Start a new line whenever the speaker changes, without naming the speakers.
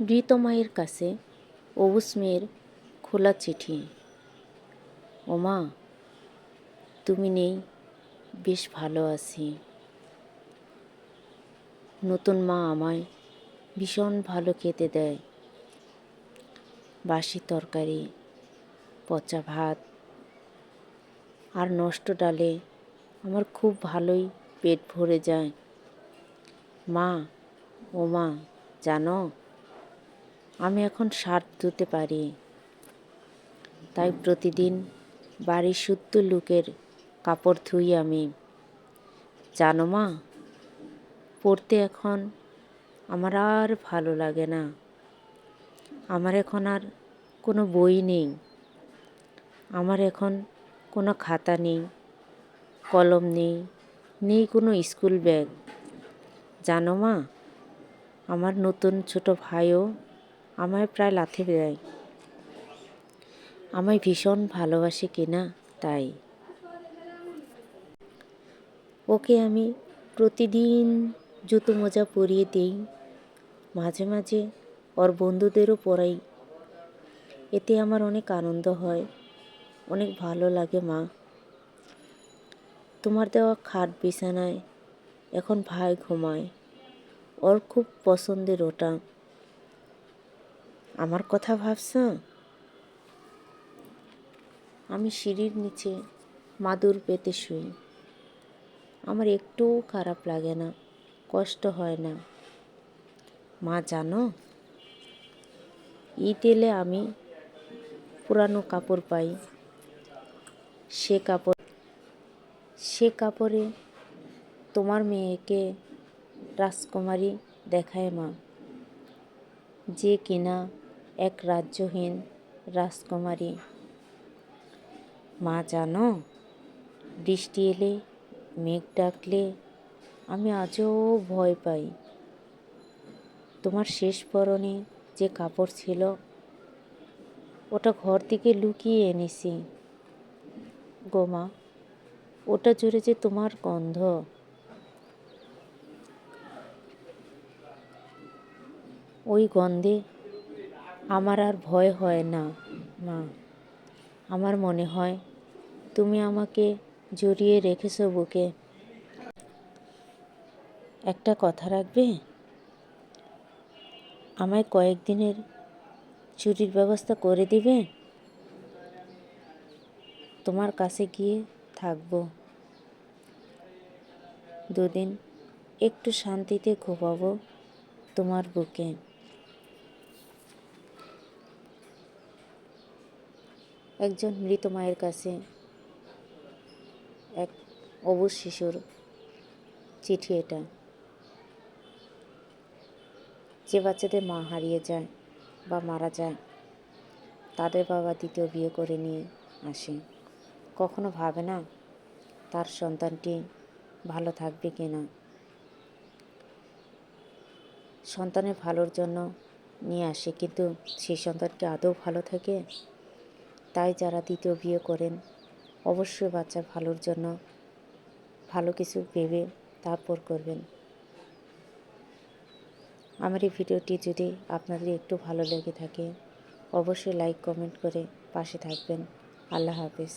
মৃত মায়ের কাছে অবুস মেয়ের খোলা চিঠি। ওমা তুমি নেই, বেশ ভালো আছি। নতুন মা আমায় ভীষণ ভালো খেতে দেয়। বাসি তরকারি, পচা ভাত আর নষ্ট ডালে আমার খুব ভালোই পেট ভরে যায়। মা, ও মা, জানো আমি এখন শার্ট ধুতে পারি। তাই প্রতিদিন বাড়ির শুদ্ধ লোকের কাপড় ধুই আমি। জানো মা, পড়তে এখন আমার আর ভালো লাগে না। আমার এখন আর কোনো বই নেই। আমার এখন কোনো খাতা নেই, কলম নেই নেই কোনো স্কুল ব্যাগ। জানো মা, আমার নতুন ছোট ভাইও আমায় প্রায় লাথি দেয় আমায় ভীষণ ভালোবাসে কিনা তাই। ওকে আমি প্রতিদিন জুতো মোজা পরিয়ে দিই, মাঝে মাঝে ওর বন্ধুদেরও পরাই। এতে আমার অনেক আনন্দ হয়, অনেক ভালো লাগে মা। তোমার দেওয়া খাট বিছানায় এখন ভাই ঘুমায়, ওর খুব পছন্দের ওটা। আমার কথা ভাবছ আমি সিঁড়ির নিচে মাদুর পেতে শুই। আমার একটুও খারাপ লাগে না, কষ্ট হয় না। মা, জানো? ঈদ এলে আমি পুরানো কাপড় পাই। সে কাপড়, সে কাপড়ে তোমার মেয়েকে রাজকুমারী দেখায় মা। যে কিনা এক রাজ্যহীন রাজকুমারী। মা জানো, বৃষ্টি এলে, মেঘ ডাকলে আমি আজও ভয় পাই। তোমার শেষ পরনে যে কাপড় ছিল, ওটা ঘর থেকে লুকিয়ে এনেছি। গোমা ওটা জুড়ে যে তোমার গন্ধ। ওই গন্ধে আমার আর ভয় হয় না, মা। আমার মনে হয় তুমি আমাকে জড়িয়ে রেখেছো বুকে। একটা কথা রাখবে? আমায় কয়েকদিনের ছুটির ব্যবস্থা করে দিবে? তোমার কাছে গিয়ে থাকব। দুদিন একটু শান্তিতে ঘুমাবো তোমার বুকে। একজন মৃত মায়ের কাছে এক অবুজ শিশুর চিঠি এটা। যে বাচ্চাদের মা হারিয়ে যায় বা মারা যায়, তাদের বাবা দ্বিতীয় বিয়ে করে নিয়ে আসে। কখনো ভাবে না তার সন্তানটি ভালো থাকবে কি না। সন্তানের ভালোর জন্য নিয়ে আসে, কিন্তু সেই সন্তানকে আদৌ ভালো থাকে? তাই যারা দ্বিতীয় বিয়ে করেন, অবশ্যই বাচ্চা ভালোর জন্য ভালো কিছু ভেবে তারপর করবেন। আমার এই ভিডিওটি যদি আপনাদের একটু ভালো লেগে থাকে, অবশ্যই লাইক কমেন্ট করে পাশে থাকবেন। আল্লাহ হাফিজ।